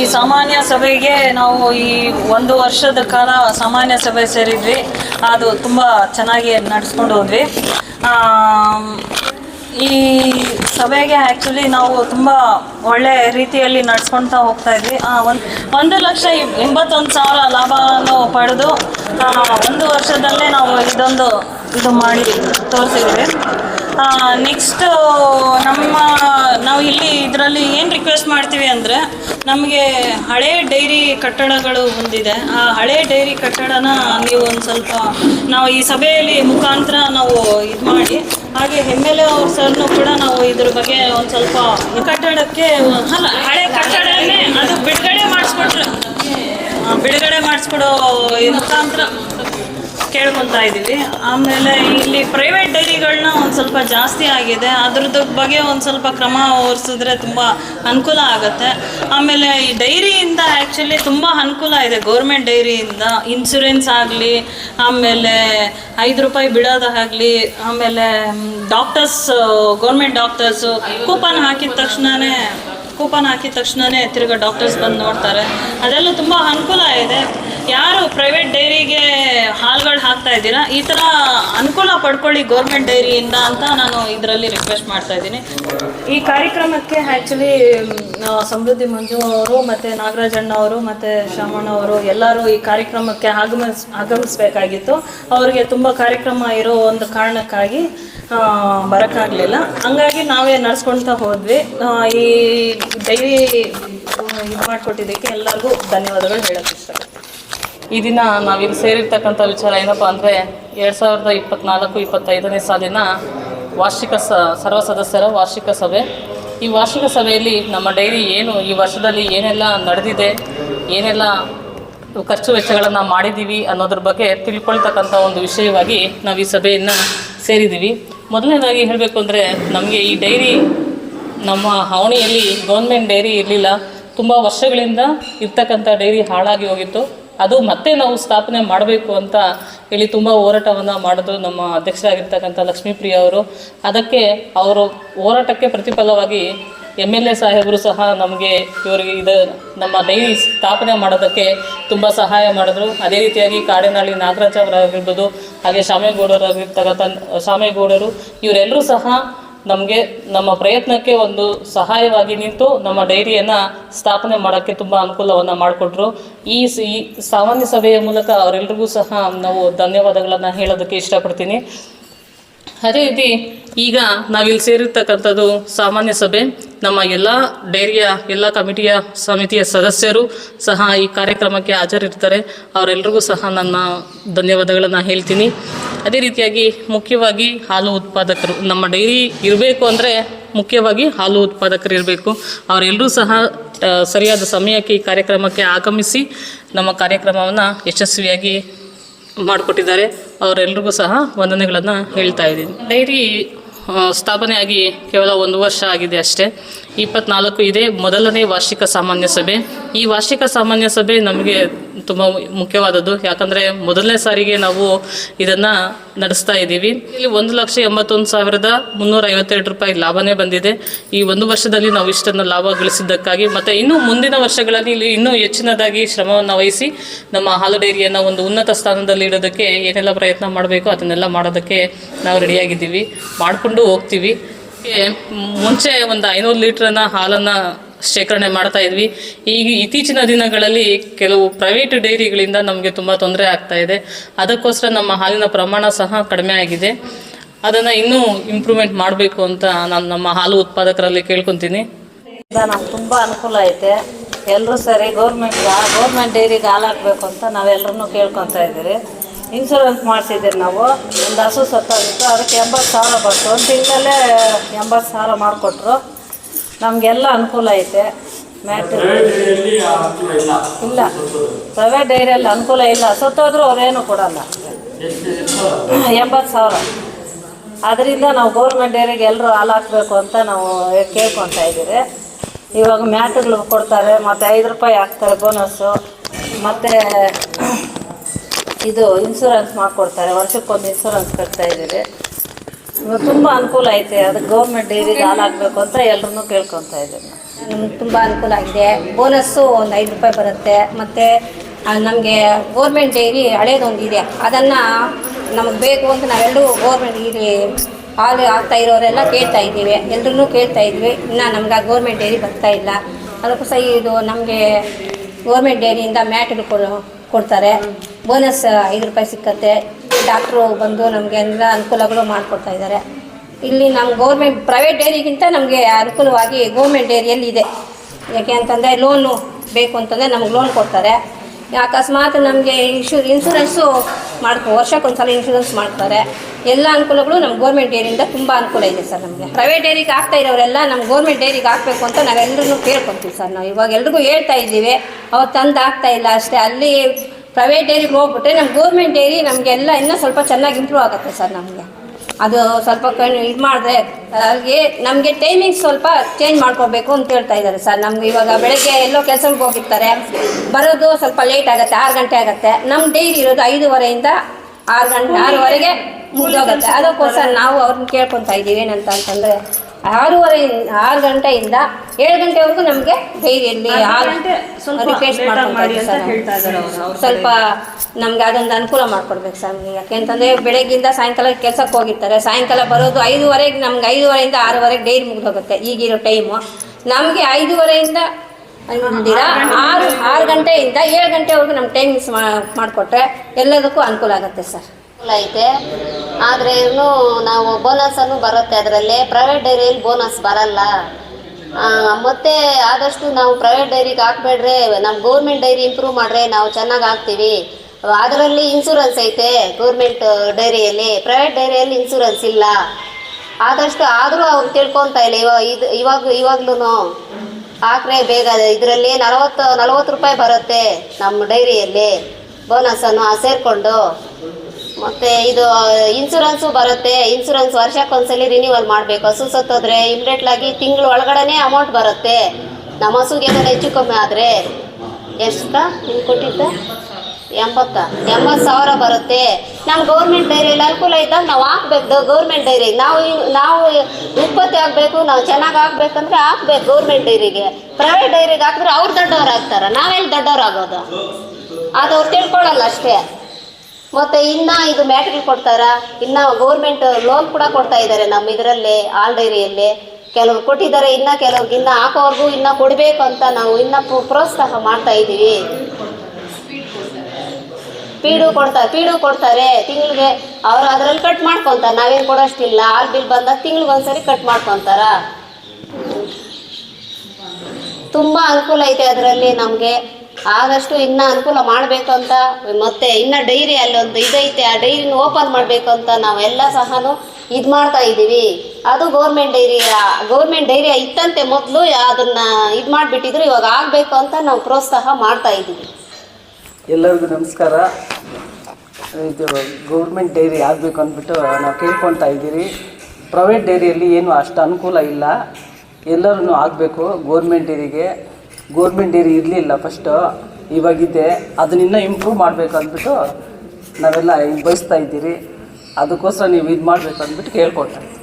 ಈ ಸಾಮಾನ್ಯ ಸಭೆಗೆ ನಾವು ಈ ಒಂದು ವರ್ಷದ ಕಾಲ ಸಾಮಾನ್ಯ ಸಭೆ ಸೇರಿದ್ವಿ. ಅದು ತುಂಬ ಚೆನ್ನಾಗಿ ನಡೆಸ್ಕೊಂಡು ಹೋದ್ವಿ. ಈ ಸಭೆಗೆ ಆ್ಯಕ್ಚುಲಿ ನಾವು ತುಂಬ ಒಳ್ಳೆ ರೀತಿಯಲ್ಲಿ ನಡ್ಸ್ಕೊಳ್ತಾ ಹೋಗ್ತಾ ಇದ್ವಿ. ಒಂದು ಒಂದು ಲಕ್ಷ ಎಂಬತ್ತೊಂದು ಸಾವಿರ ಲಾಭವನ್ನು ಪಡೆದು ಒಂದು ವರ್ಷದಲ್ಲೇ ನಾವು ಇದೊಂದು, ಇದು ಮಾಡಿ ತೋರಿಸಿದ್ವಿ. ನೆಕ್ಸ್ಟ್ ನಮ್ಮ ನಾವು ಇಲ್ಲಿ ಇದರಲ್ಲಿ ಏನು ರಿಕ್ವೆಸ್ಟ್ ಮಾಡ್ತೀವಿ ಅಂದರೆ ನಮಗೆ ಹಳೆ ಡೈರಿ ಕಟ್ಟಡಗಳು ಹೊಂದಿದೆ ಆ ಹಳೆ ಡೈರಿ ಕಟ್ಟಡನ ನೀವು ಒಂದು ಸ್ವಲ್ಪ ನಾವು ಈ ಸಭೆಯಲ್ಲಿ ಮುಖಾಂತರ ನಾವು ಇದು ಮಾಡಿ ಹಾಗೆ ಎಂ ಎಲ್ ಎ ಅವ್ರ ಸರ್ನು ಕೂಡ ನಾವು ಇದ್ರ ಬಗ್ಗೆ ಒಂದು ಸ್ವಲ್ಪ ಕಟ್ಟಡಕ್ಕೆ ಅಲ್ಲ ಹಳೆ ಕಟ್ಟಡನೇ ಅದು ಬಿಡುಗಡೆ ಮಾಡಿಸ್ಕೊಟ್ರೆ. ಬಿಡುಗಡೆ ಮಾಡಿಸ್ಕೊಡೋ ಮುಖಾಂತರ. ಕೇಳ್ಕೊತಾ ಇದ್ದೀವಿ ಆಮೇಲೆ ಇಲ್ಲಿ ಪ್ರೈವೇಟ್ ಡೈರಿಗಳನ್ನ ಒಂದು ಸ್ವಲ್ಪ ಜಾಸ್ತಿ ಆಗಿದೆ. ಅದ್ರದ್ದು ಬಗ್ಗೆ ಒಂದು ಸ್ವಲ್ಪ ಕ್ರಮ ವಹಿಸಿದ್ರೆ ತುಂಬ ಅನುಕೂಲ ಆಗುತ್ತೆ. ಆಮೇಲೆ ಈ ಡೈರಿಯಿಂದ ಆ್ಯಕ್ಚುಲಿ ತುಂಬ ಅನುಕೂಲ ಇದೆ. ಗೌರ್ಮೆಂಟ್ ಡೈರಿಯಿಂದ ಇನ್ಶೂರೆನ್ಸ್ ಆಗಲಿ, ಆಮೇಲೆ ಐದು ರೂಪಾಯಿ ಬಿಡೋದಾಗಲಿ ಆಮೇಲೆ ಡಾಕ್ಟರ್ಸ್ ಗೌರ್ಮೆಂಟ್ ಡಾಕ್ಟರ್ಸು ಕೂಪನ್ ಹಾಕಿದ ತಕ್ಷಣವೇ ಕೂಪನ್ ಹಾಕಿದ ತಕ್ಷಣವೇ ತಿರ್ಗಾ ಡಾಕ್ಟರ್ಸ್ ಬಂದು ನೋಡ್ತಾರೆ. ಅದೆಲ್ಲ ತುಂಬ ಅನುಕೂಲ ಇದೆ. ಯಾರು ಪ್ರೈವೇಟ್ ಡೈರಿಗೆ ಹಾಲ್ಗಳು ಹಾಕ್ತಾ ಇದ್ದೀರಾ? ಈ ಥರ ಅನುಕೂಲ ಪಡ್ಕೊಳ್ಳಿ ಗೌರ್ಮೆಂಟ್ ಡೈರಿಯಿಂದ ಅಂತ ನಾನು ಇದರಲ್ಲಿ ರಿಕ್ವೆಸ್ಟ್ ಮಾಡ್ತಾ ಇದ್ದೀನಿ. ಈ ಕಾರ್ಯಕ್ರಮಕ್ಕೆ ಆ್ಯಕ್ಚುಲಿ ಸಮೃದ್ಧಿ ಮಂಜು ಅವರು ಮತ್ತು ನಾಗರಾಜಣ್ಣ ಅವರು ಮತ್ತು ಶಾಮಣ್ಣ ಅವರು ಎಲ್ಲರೂ ಈ ಕಾರ್ಯಕ್ರಮಕ್ಕೆ ಆಗಮಿಸ್, ಆಗಮಿಸಬೇಕಾಗಿತ್ತು. ಅವರಿಗೆ ತುಂಬ ಕಾರ್ಯಕ್ರಮ ಇರೋ ಒಂದು ಕಾರಣಕ್ಕಾಗಿ ಬರೋಕ್ಕಾಗಲಿಲ್ಲ. ಹಂಗಾಗಿ ನಾವೇ ನಡ್ಸ್ಕೊಳ್ತಾ ಹೋದ್ವಿ. ಈ ಡೈರಿ ಇದು ಮಾಡಿಕೊಟ್ಟಿದ್ದಕ್ಕೆ ಎಲ್ಲರಿಗೂ ಧನ್ಯವಾದಗಳು ಹೇಳೋಕ್ಕೆ ಇಷ್ಟಪಡ್ತೀನಿ. ಈ ದಿನ ನಾವಿಲ್ಲಿ ಸೇರಿರ್ತಕ್ಕಂಥ ವಿಚಾರ ಏನಪ್ಪ ಅಂದರೆ ಎರಡು ಸಾವಿರದ ಇಪ್ಪತ್ತ್ನಾಲ್ಕು ಇಪ್ಪತ್ತೈದನೇ ಸಾಲಿನ ವಾರ್ಷಿಕ ಸ ಸರ್ವ ಸದಸ್ಯರ ವಾರ್ಷಿಕ ಸಭೆ. ಈ ವಾರ್ಷಿಕ ಸಭೆಯಲ್ಲಿ ನಮ್ಮ ಡೈರಿ ಏನು, ಈ ವರ್ಷದಲ್ಲಿ ಏನೆಲ್ಲ ನಡೆದಿದೆ, ಏನೆಲ್ಲ ಖರ್ಚು ವೆಚ್ಚಗಳನ್ನು ಮಾಡಿದ್ದೀವಿ ಅನ್ನೋದ್ರ ಬಗ್ಗೆ ತಿಳ್ಕೊಳ್ತಕ್ಕಂಥ ಒಂದು ವಿಷಯವಾಗಿ ನಾವು ಈ ಸಭೆಯನ್ನು ಸೇರಿದ್ದೀವಿ. ಮೊದಲನೇದಾಗಿ ಹೇಳಬೇಕು ಅಂದರೆ ನಮಗೆ ಈ ಡೈರಿ ನಮ್ಮ ಹಾವಣಿಯಲ್ಲಿ ಗೌರ್ಮೆಂಟ್ ಡೈರಿ ಇರಲಿಲ್ಲ. ತುಂಬ ವರ್ಷಗಳಿಂದ ಇರ್ತಕ್ಕಂಥ ಡೈರಿ ಹಾಳಾಗಿ ಹೋಗಿತ್ತು. ಅದು ಮತ್ತೆ ನಾವು ಸ್ಥಾಪನೆ ಮಾಡಬೇಕು ಅಂತ ಹೇಳಿ ತುಂಬ ಹೋರಾಟವನ್ನು ಮಾಡಿದ್ರು ನಮ್ಮ ಅಧ್ಯಕ್ಷರಾಗಿರ್ತಕ್ಕಂಥ ಲಕ್ಷ್ಮೀಪ್ರಿಯ ಅವರು. ಅದಕ್ಕೆ ಅವರು ಹೋರಾಟಕ್ಕೆ ಪ್ರತಿಫಲವಾಗಿ ಎಂ ಎಲ್ ಎ ಸಾಹೇಬರು ಸಹ ನಮಗೆ ಇವರಿಗೆ ಇದು ನಮ್ಮ ಡೈರಿ ಸ್ಥಾಪನೆ ಮಾಡೋದಕ್ಕೆ ತುಂಬ ಸಹಾಯ ಮಾಡಿದ್ರು. ಅದೇ ರೀತಿಯಾಗಿ ಕಾಡಿನಹಳ್ಳಿ ನಾಗರಾಜ್ ಅವರಾಗಿರ್ಬೋದು, ಹಾಗೆ ಶಾಮೇಗೌಡರಾಗಿರ್ತಕ್ಕಂಥ, ಶಾಮೇಗೌಡರು ಇವರೆಲ್ಲರೂ ಸಹ ನಮಗೆ ನಮ್ಮ ಪ್ರಯತ್ನಕ್ಕೆ ಒಂದು ಸಹಾಯವಾಗಿ ನಿಂತು ನಮ್ಮ ಡೈರಿಯನ್ನು ಸ್ಥಾಪನೆ ಮಾಡೋಕ್ಕೆ ತುಂಬ ಅನುಕೂಲವನ್ನು ಮಾಡಿಕೊಟ್ರು. ಈ ಸಾಮಾನ್ಯ ಸಭೆಯ ಮೂಲಕ ಅವರೆಲ್ಲರಿಗೂ ಸಹ ನಾವು ಧನ್ಯವಾದಗಳನ್ನು ಹೇಳೋದಕ್ಕೆ ಇಷ್ಟಪಡ್ತೀನಿ. ಅದೇ ರೀತಿ ಈಗ ನಾವಿಲ್ಲಿ ಸೇರಿರ್ತಕ್ಕಂಥದ್ದು ಸಾಮಾನ್ಯ ಸಭೆ. ನಮ್ಮ ಎಲ್ಲ ಡೈರಿಯ, ಎಲ್ಲ ಕಮಿಟಿಯ ಸಮಿತಿಯ ಸದಸ್ಯರು ಸಹ ಈ ಕಾರ್ಯಕ್ರಮಕ್ಕೆ ಹಾಜರಿರ್ತಾರೆ. ಅವರೆಲ್ಲರಿಗೂ ಸಹ ನನ್ನ ಧನ್ಯವಾದಗಳನ್ನು ಹೇಳ್ತೀನಿ. ಅದೇ ರೀತಿಯಾಗಿ ಮುಖ್ಯವಾಗಿ ಹಾಲು ಉತ್ಪಾದಕರು ನಮ್ಮ ಡೈರಿ ಇರಬೇಕು ಅಂದರೆ ಮುಖ್ಯವಾಗಿ ಹಾಲು ಉತ್ಪಾದಕರು ಇರಬೇಕು. ಅವರೆಲ್ಲರೂ ಸಹ ಸರಿಯಾದ ಸಮಯಕ್ಕೆ ಈ ಕಾರ್ಯಕ್ರಮಕ್ಕೆ ಆಗಮಿಸಿ ನಮ್ಮ ಕಾರ್ಯಕ್ರಮವನ್ನು ಯಶಸ್ವಿಯಾಗಿ ಮಾಡಿಕೊಟ್ಟಿದ್ದಾರೆ. ಅವರೆಲ್ಲರಿಗೂ ಸಹ ವಂದನೆಗಳನ್ನು ಹೇಳ್ತಾ ಇದ್ದೀನಿ. ಡೈರಿ ಸ್ಥಾಪನೆಯಾಗಿ ಕೇವಲ ಒಂದು ವರ್ಷ ಆಗಿದೆ ಅಷ್ಟೇ. ಇಪ್ಪತ್ನಾಲ್ಕು ಇದೆ. ಮೊದಲನೇ ವಾರ್ಷಿಕ ಸಾಮಾನ್ಯ ಸಭೆ. ಈ ವಾರ್ಷಿಕ ಸಾಮಾನ್ಯ ಸಭೆ ನಮಗೆ ತುಂಬ ಮುಖ್ಯವಾದದ್ದು. ಯಾಕಂದರೆ ಮೊದಲನೇ ಸಾರಿಗೆ ನಾವು ಇದನ್ನು ನಡೆಸ್ತಾ ಇದ್ದೀವಿ. ಇಲ್ಲಿ ಒಂದು ಲಕ್ಷ ಎಂಬತ್ತೊಂದು ಸಾವಿರದ ಮುನ್ನೂರ ಐವತ್ತೆರಡು ರೂಪಾಯಿ ಲಾಭನೇ ಬಂದಿದೆ. ಈ ಒಂದು ವರ್ಷದಲ್ಲಿ ನಾವು ಇಷ್ಟನ್ನು ಲಾಭ ಗಳಿಸಿದ್ದಕ್ಕಾಗಿ ಮತ್ತು ಇನ್ನೂ ಮುಂದಿನ ವರ್ಷಗಳಲ್ಲಿ ಇಲ್ಲಿ ಇನ್ನೂ ಹೆಚ್ಚಿನದಾಗಿ ಶ್ರಮವನ್ನು ವಹಿಸಿ ನಮ್ಮ ಹಾಲು ಡೈರಿಯನ್ನು ಒಂದು ಉನ್ನತ ಸ್ಥಾನದಲ್ಲಿ ಇಡೋದಕ್ಕೆ ಏನೆಲ್ಲ ಪ್ರಯತ್ನ ಮಾಡಬೇಕು ಅದನ್ನೆಲ್ಲ ಮಾಡೋದಕ್ಕೆ ನಾವು ರೆಡಿಯಾಗಿದ್ದೀವಿ ಮಾಡಿಕೊಂಡು ಹೋಗ್ತೀವಿ. ಮುಂಚೆ ಒಂದು ಐನೂರು ಲೀಟ್ರನ್ನ ಹಾಲನ್ನು ಶೇಖರಣೆ ಮಾಡ್ತಾ ಇದ್ವಿ. ಈಗ ಇತ್ತೀಚಿನ ದಿನಗಳಲ್ಲಿ ಕೆಲವು ಪ್ರೈವೇಟ್ ಡೈರಿಗಳಿಂದ ನಮಗೆ ತುಂಬ ತೊಂದರೆ ಆಗ್ತಾ ಇದೆ. ಅದಕ್ಕೋಸ್ಕರ ನಮ್ಮ ಹಾಲಿನ ಪ್ರಮಾಣ ಸಹ ಕಡಿಮೆ ಆಗಿದೆ. ಅದನ್ನು ಇನ್ನೂ ಇಂಪ್ರೂವ್ಮೆಂಟ್ ಮಾಡಬೇಕು ಅಂತ ನಾನು ನಮ್ಮ ಹಾಲು ಉತ್ಪಾದಕರಲ್ಲಿ ಕೇಳ್ಕೊತೀನಿ. ನಮ್ಗೆ ತುಂಬ ಅನುಕೂಲ ಐತೆ. ಎಲ್ಲರೂ ಸರಿ, ಗೌರ್ಮೆಂಟ್ ಗೌರ್ಮೆಂಟ್ ಡೈರಿಗೆ ಹಾಲು ಹಾಕಬೇಕು ಅಂತ ನಾವೆಲ್ಲರೂ ಕೇಳ್ಕೊತಾ ಇದ್ದೀರಿ. ಇನ್ಶೂರೆನ್ಸ್ ಮಾಡಿಸಿದ್ದೀವಿ ನಾವು. ಒಂದು ಹಸು ಸತ್ತೋಗಿತ್ತು. ಅದಕ್ಕೆ ಎಂಬತ್ತು ಸಾವಿರ ಬಂತು. ಒಂದು ತಿಂಗಳಲ್ಲೇ ಎಂಬತ್ತು ಸಾವಿರ ಮಾಡಿಕೊಟ್ರು. ನಮಗೆಲ್ಲ ಅನುಕೂಲ ಐತೆ. ಮ್ಯಾಟ್ರಿ ಇಲ್ಲ. ಪ್ರೈವೇಟ್ ಡೈರಿಯಲ್ಲಿ ಅನುಕೂಲ ಇಲ್ಲ. ಸತ್ತೋದ್ರೂ ಅವ್ರೇನು ಕೊಡಲ್ಲ. ಎಂಬತ್ತು ಸಾವಿರ. ಅದರಿಂದ ನಾವು ಗೌರ್ಮೆಂಟ್ ಡೈರಿಗೆ ಎಲ್ಲರೂ ಹಾಲು ಹಾಕಬೇಕು ಅಂತ ನಾವು ಕೇಳ್ಕೊತಾ ಇದ್ದೀವಿ ಇವಾಗ ಮ್ಯಾಟ್ಗಳು ಕೊಡ್ತಾರೆ. ಮತ್ತು ಐದು ರೂಪಾಯಿ ಹಾಕ್ತಾರೆ ಬೋನಸ್ಸು ಮತ್ತು ಇದು ಇನ್ಸೂರೆನ್ಸ್ ಮಾಡಿಕೊಡ್ತಾರೆ. ವರ್ಷಕ್ಕೊಂದು ಇನ್ಸೂರೆನ್ಸ್ ಕಟ್ತಾ ಇದ್ದೀವಿ. ತುಂಬ ಅನುಕೂಲ ಐತೆ. ಅದು ಗೌರ್ಮೆಂಟ್ ಡೈರಿಗೆ ಹಾಲು ಹಾಕಬೇಕು ಅಂತ ಎಲ್ಲರೂ ಕೇಳ್ಕೊತಾ ಇದ್ದೀನಿ. ನಮ್ಗೆ ತುಂಬ ಅನುಕೂಲ ಆಗಿದೆ. ಬೋನಸ್ಸು ಒಂದು ಐದು ರೂಪಾಯಿ ಬರುತ್ತೆ. ಮತ್ತು ನಮಗೆ ಗೋರ್ಮೆಂಟ್ ಡೈರಿ ಹಳೇದೊಂದು ಇದೆ ಅದನ್ನು ನಮಗೆ ಬೇಕು ಅಂತ ನಾವೆಲ್ಲರೂ ಗೋರ್ಮೆಂಟ್ ಡೈರಿ ಹಾಲು ಆಗ್ತಾ ಇರೋರೆಲ್ಲ ಕೇಳ್ತಾ ಇದ್ದೀವಿ. ಎಲ್ರೂ ಕೇಳ್ತಾ ಇದ್ವಿ ಇನ್ನು ನಮ್ಗೆ ಆ ಗೋರ್ಮೆಂಟ್ ಡೈರಿ ಬರ್ತಾ ಇಲ್ಲ. ಅದಕ್ಕೂ ಸಹ ಇದು ನಮಗೆ ಗೋರ್ಮೆಂಟ್ ಡೈರಿಯಿಂದ ಕೊಡು, ಕೊಡ್ತಾರೆ. ಬೋನಸ್ ಐದು ರೂಪಾಯಿ ಸಿಕ್ಕತ್ತೆ. ಡಾಕ್ಟ್ರು ಬಂದು ನಮಗೆ ಎಲ್ಲ ಅನುಕೂಲಗಳು ಮಾಡಿಕೊಡ್ತಾ ಇದ್ದಾರೆ. ಇಲ್ಲಿ ನಮ್ಮ ಗೌರ್ಮೆಂಟ್ ಪ್ರೈವೇಟ್ ಡೈರಿಗಿಂತ ನಮಗೆ ಅನುಕೂಲವಾಗಿ ಗೌರ್ಮೆಂಟ್ ಡೈರಿಯಲ್ಲಿ ಇದೆ. ಯಾಕೆ ಅಂತಂದರೆ ಲೋನು ಬೇಕು ಅಂತಂದರೆ ನಮ್ಗೆ ಲೋನ್ ಕೊಡ್ತಾರೆ. ಅಕಸ್ಮಾತ್ ನಮಗೆ ಇನ್ಶೂ ಇನ್ಶೂರೆನ್ಸು ಮಾಡ್ಕೊ, ವರ್ಷಕ್ಕೊಂದ್ಸಲ ಇನ್ಶೂರೆನ್ಸ್ ಮಾಡ್ತಾರೆ. ಎಲ್ಲ ಅನುಕೂಲಗಳು ನಮ್ಮ ಗೌರ್ಮೆಂಟ್ ಡೈರಿಯಿಂದ ತುಂಬ ಅನುಕೂಲ ಇದೆ ಸರ್ ನಮಗೆ. ಪ್ರೈವೇಟ್ ಡೈರಿಗೆ ಆಗ್ತಾ ಇರೋರೆಲ್ಲ ನಮ್ಮ ಗೌರ್ಮೆಂಟ್ ಡೈರಿಗೆ ಹಾಕಬೇಕು ಅಂತ ನಾವೆಲ್ಲರೂ ಕೇಳ್ಕೊತೀವಿ ಸರ್ ನಾವು. ಇವಾಗ ಎಲ್ರಿಗೂ ಹೇಳ್ತಾ ಇದ್ದೀವಿ. ಅವ್ರು ತಂದು ಆಗ್ತಾ ಇಲ್ಲ ಅಷ್ಟೇ. ಅಲ್ಲಿ ಪ್ರೈವೇಟ್ ಡೈರಿಗೆ ಹೋಗ್ಬಿಟ್ರೆ ನಮ್ಮ ಗೌರ್ಮೆಂಟ್ ಡೈರಿ ನಮಗೆಲ್ಲ ಇನ್ನೂ ಸ್ವಲ್ಪ ಚೆನ್ನಾಗಿ ಇಂಪ್ರೂವ್ ಆಗುತ್ತೆ ಸರ್ ನಮಗೆ. ಅದು ಸ್ವಲ್ಪ ಇದು ಮಾಡಿದ್ರೆ ಹಾಗೆ ನಮಗೆ ಟೈಮಿಂಗ್ ಸ್ವಲ್ಪ ಚೇಂಜ್ ಮಾಡ್ಕೋಬೇಕು ಅಂತ ಹೇಳ್ತಾ ಇದ್ದಾರೆ ಸರ್. ನಮ್ಗೆ ಇವಾಗ ಬೆಳಗ್ಗೆ ಎಲ್ಲೋ ಕೆಲಸಕ್ಕೆ ಹೋಗಿರ್ತಾರೆ, ಬರೋದು ಸ್ವಲ್ಪ ಲೇಟ್ ಆಗುತ್ತೆ, ಆರು ಗಂಟೆ ಆಗುತ್ತೆ. ನಮ್ಮ ಡೈರಿ ಇರೋದು ಐದೂವರೆಯಿಂದ ಆರು ಗಂಟೆ, ಆರೂವರೆಗೆ ಮುಗಿದೋಗುತ್ತೆ. ಅದಕ್ಕೋಸ್ಕರ ನಾವು ಅವ್ರನ್ನ ಕೇಳ್ಕೊತಾ ಇದ್ದೀವಿ ಏನಂತ ಅಂತಂದರೆ ಆರೂವರೆ ಆರು ಗಂಟೆಯಿಂದ ಏಳು ಗಂಟೆವರೆಗೂ ನಮಗೆ ಡೈರಿಯಲ್ಲಿ ರಿಕ್ವೆಸ್ಟ್ ಸರ್ ಹೇಳ್ತಾ ಇದ್ದಾರೆ ಅವ್ರು. ಸ್ವಲ್ಪ ನಮ್ಗೆ ಅದೊಂದು ಅನುಕೂಲ ಮಾಡಿಕೊಡ್ಬೇಕು ಸರ್ ನಮಗೆ ಯಾಕೆಂತಂದರೆ ಬೆಳಗ್ಗಿಂದ ಸಾಯಂಕಾಲ ಕೆಲಸಕ್ಕೆ ಹೋಗಿರ್ತಾರೆ. ಸಾಯಂಕಾಲ ಬರೋದು ಐದುವರೆಗೆ ನಮ್ಗೆ ಐದುವರೆಯಿಂದ ಆರೂವರೆಗೆ ಡೈರಿ ಮುಗಿದೋಗುತ್ತೆ ಈಗಿರೋ ಟೈಮು ನಮಗೆ ಐದೂವರೆಯಿಂದ ಅಂದಿರ? ಆರು ಆರು ಗಂಟೆಯಿಂದ ಏಳು ಗಂಟೆವರೆಗೂ ನಮ್ಮ ಟೈಮಿಂಗ್ಸ್ ಮಾಡಿಕೊಟ್ರೆ ಎಲ್ಲದಕ್ಕೂ ಅನುಕೂಲ ಆಗುತ್ತೆ ಸರ್ ಅನುಕೂಲ ಐತೆ. ಆದರೆ ಇನ್ನೂ ನಾವು ಬೋನಸನ್ನು ಬರುತ್ತೆ ಅದರಲ್ಲಿ. ಪ್ರೈವೇಟ್ ಡೈರಿಯಲ್ಲಿ ಬೋನಸ್ ಬರಲ್ಲ. ಮತ್ತೆ ಆದಷ್ಟು ನಾವು ಪ್ರೈವೇಟ್ ಡೈರಿಗೆ ಹಾಕ್ಬೇಡ್ರೆ ನಮ್ಮ ಗೌರ್ಮೆಂಟ್ ಡೈರಿ ಇಂಪ್ರೂವ್ ಮಾಡ್ರೆ ನಾವು ಚೆನ್ನಾಗಿ ಹಾಕ್ತೀವಿ. ಅದರಲ್ಲಿ ಇನ್ಸೂರೆನ್ಸ್ ಐತೆ ಗೌರ್ಮೆಂಟ್ ಡೈರಿಯಲ್ಲಿ ಪ್ರೈವೇಟ್ ಡೈರಿಯಲ್ಲಿ ಇನ್ಸೂರೆನ್ಸ್ ಇಲ್ಲ. ಆದಷ್ಟು ಆದರೂ ಅವ್ರು ತಿಳ್ಕೊತಾ ಇಲ್ಲ. ಇವಾಗ ಇದು ಇವಾಗ ಇವಾಗ್ಲೂ ಹಾಕ್ರೆ ಬೇಗ ಇದರಲ್ಲಿ ನಲವತ್ತು ನಲವತ್ತು ರೂಪಾಯಿ ಬರುತ್ತೆ ನಮ್ಮ ಡೈರಿಯಲ್ಲಿ ಬೋನಸನ್ನು ಸೇರಿಕೊಂಡು. ಮತ್ತು ಇದು ಇನ್ಸೂರೆನ್ಸು ಬರುತ್ತೆ. ಇನ್ಸೂರೆನ್ಸ್ ವರ್ಷಕ್ಕೊಂದ್ಸಲಿ ರಿನ್ಯೂವಲ್ ಮಾಡಬೇಕು. ಹಸು ಸತ್ತೋದ್ರೆ ಇಮ್ಮಿಡಿಯೇಟ್ಲಾಗಿ ತಿಂಗಳು ಒಳಗಡೆನೆ ಅಮೌಂಟ್ ಬರುತ್ತೆ. ನಮ್ಮ ಹಸುಗೆ ಹೆಚ್ಚು ಕಮ್ಮಿ ಆದರೆ. ಎಷ್ಟ ನೀವು ಕೊಟ್ಟಿದ್ದ? ಎಂಬತ್ತ. ಎಂಬತ್ತು ಸಾವಿರ ಬರುತ್ತೆ. ನಮ್ಮ ಗೌರ್ಮೆಂಟ್ ಡೈರಿಯಲ್ಲಿ ಅನುಕೂಲ ಇದ್ದಾಗ ನಾವು ಹಾಕ್ಬೇಕು. ಗೌರ್ಮೆಂಟ್ ಡೈರಿಗೆ ನಾವು ನಾವು ಉತ್ಪತ್ತಿ ಆಗಬೇಕು ನಾವು ಚೆನ್ನಾಗಿ ಹಾಕ್ಬೇಕಂದ್ರೆ ಹಾಕ್ಬೇಕು ಗೌರ್ಮೆಂಟ್ ಡೈರಿಗೆ ಪ್ರೈವೇಟ್ ಡೈರಿಗೆ ಹಾಕಿದ್ರೆ ಅವ್ರು ದೊಡ್ಡವ್ರು ಆಗ್ತಾರೆ. ನಾವೆಲ್ಲಿ ದೊಡ್ಡವ್ರು ಆಗೋದು? ಅದು ಅವ್ರು ತಿಳ್ಕೊಳ್ಳಲ್ಲ ಅಷ್ಟೇ. ಮತ್ತೆ ಇನ್ನ ಇದು ಮ್ಯಾಟ್ಗಳು ಕೊಡ್ತಾರ? ಇನ್ನ ಗೌರ್ಮೆಂಟ್ ಲೋನ್ ಕೂಡ ಕೊಡ್ತಾ ಇದ್ದಾರೆ ನಮ್ಮ ಇದರಲ್ಲಿ ಆಲ್ ಡೈರಿಯಲ್ಲಿ ಕೆಲವ್ರು ಕೊಟ್ಟಿದ್ದಾರೆ ಇನ್ನ ಕೆಲವ್ರಿಗೆ ಇನ್ನ ಹಾಕೋರ್ಗು ಇನ್ನ ಕೊಡಬೇಕು ಅಂತ ನಾವು ಇನ್ನ ಪ್ರೋ- ಪ್ರೋತ್ಸಾಹ ಮಾಡ್ತಾ ಇದ್ದೀವಿ. ಪೀಡು ಕೊಡ್ತಾರೆ ಪೀಡು ಕೊಡ್ತಾರೆ. ತಿಂಗಳಿಗೆ ಅವ್ರು ಅದ್ರಲ್ಲಿ ಕಟ್ ಮಾಡ್ಕೊತಾರೆ. ನಾವೇನು ಕೊಡೋಷ್ಟಿಲ್ಲ. ಆಲ್ ಬಿಲ್ ಬಂದಾಗ ತಿಂಗ್ಳಿಗೆ ಒಂದ್ಸರಿ ಕಟ್ ಮಾಡ್ಕೊತಾರ. ತುಂಬ ಅನುಕೂಲ ಐತೆ ಅದರಲ್ಲಿ ನಮಗೆ. ಆದಷ್ಟು ಇನ್ನ ಅನುಕೂಲ ಮಾಡಬೇಕು ಅಂತ ಮತ್ತೆ ಇನ್ನ ಡೈರಿ ಅಲ್ಲೊಂದು ಇದೈತೆ, ಆ ಡೈರಿನ ಓಪನ್ ಮಾಡಬೇಕು ಅಂತ ನಾವೆಲ್ಲ ಸಹ ಇದು ಮಾಡ್ತಾ ಇದ್ದೀವಿ. ಅದು ಗೌರ್ಮೆಂಟ್ ಡೈರಿ ಗೌರ್ಮೆಂಟ್ ಡೈರಿ ಇತ್ತಂತೆ ಮೊದಲು ಅದನ್ನ ಇದು ಮಾಡಿಬಿಟ್ಟಿದ್ರು, ಇವಾಗ ಆಗಬೇಕು ಅಂತ ನಾವು ಪ್ರೋತ್ಸಾಹ ಮಾಡ್ತಾ ಇದ್ದೀವಿ. ಎಲ್ಲರಿಗೂ ನಮಸ್ಕಾರ. ಇದು ಗೌರ್ಮೆಂಟ್ ಡೈರಿ ಆಗಬೇಕು ಅಂದ್ಬಿಟ್ಟು ನಾವು ಕೇಳ್ಕೊಳ್ತಾ ಇದ್ದೀರಿ. ಪ್ರೈವೇಟ್ ಡೈರಿಯಲ್ಲಿ ಏನು ಅಷ್ಟು ಅನುಕೂಲ ಇಲ್ಲ. ಎಲ್ಲರೂ ಆಗಬೇಕು ಗೌರ್ಮೆಂಟ್ ಡೈರಿಗೆ ಗೋರ್ಮೆಂಟ್ ಡೈರಿ ಇರಲಿಲ್ಲ ಫಸ್ಟು ಇವಾಗಿದೆ ಅದನ್ನಿನ್ನ ಇಂಪ್ರೂವ್ ಮಾಡಬೇಕು ಅಂದ್ಬಿಟ್ಟು ನಾವೆಲ್ಲ ಬಯಸ್ತಾ ಇದ್ದೀರಿ. ಅದಕ್ಕೋಸ್ಕರ ನೀವು ಇದು ಮಾಡಬೇಕು ಅಂದ್ಬಿಟ್ಟು ಇದ್ದೀವಿ